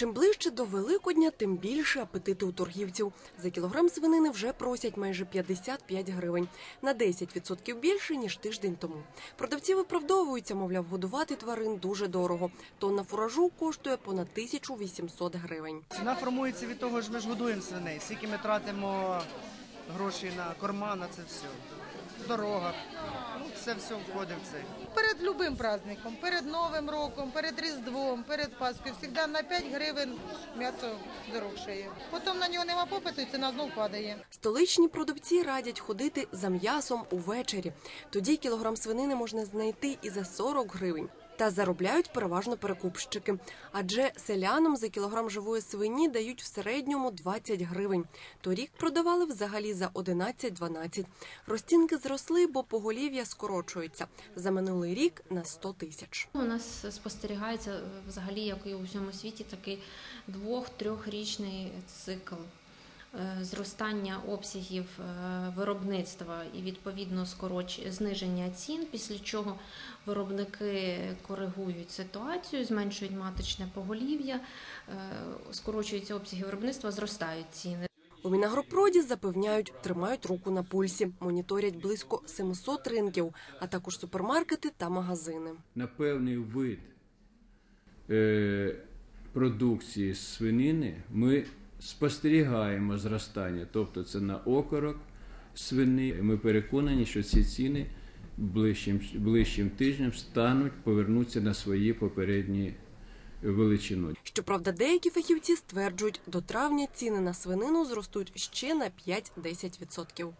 Чим ближче до Великодня, тим більше апетити у торгівців. За кілограм свинини вже просять майже 55 гривень, на 10% більше ніж тиждень тому. Продавці виправдовуються, мовляв, годувати тварин дуже дорого. Тонна фуражу коштує понад 1800 гривень. Ціна формується від того, що ми ж годуємо свиней, скільки ми тратимо грошей на корма, на це все. Дорога. Ну, це все входить в це. Перед любим праздником, перед Новим роком, перед Різдвом, перед Паскою, завжди на 5 гривень м'ясо дорожчає. Потім на нього нема попиту і ціна знов падає. Столичні продавці радять ходити за м'ясом увечері. Тоді кілограм свинини можна знайти і за 40 гривень. Та заробляють переважно перекупщики. Адже селянам за кілограм живої свині дають в середньому 20 гривень. Торік продавали взагалі за 11-12. Розцінки зросли, бо поголів'я скорочується. За минулий рік на 100 тисяч. У нас спостерігається взагалі, як і у всьому світі, такий двох-трьохрічний цикл е, зростання обсягів е, виробництва і відповідно скороч... зниження цін, після чого виробники коригують ситуацію, зменшують маточне поголів'я, е, скорочуються обсяги виробництва, зростають ціни. У Мінагропроді запевняють, тримають руку на пульсі, моніторять близько 700 ринків, а також супермаркети та магазини. на певний вид е, продукції свинини ми спостерігаємо зростання, тобто це на окорок свини. Ми переконані, що ці ціни ближчим, ближчим тижнем стануть повернуться на свої попередні величину. Щоправда, деякі фахівці стверджують, до травня ціни на свинину зростуть ще на 5-10%.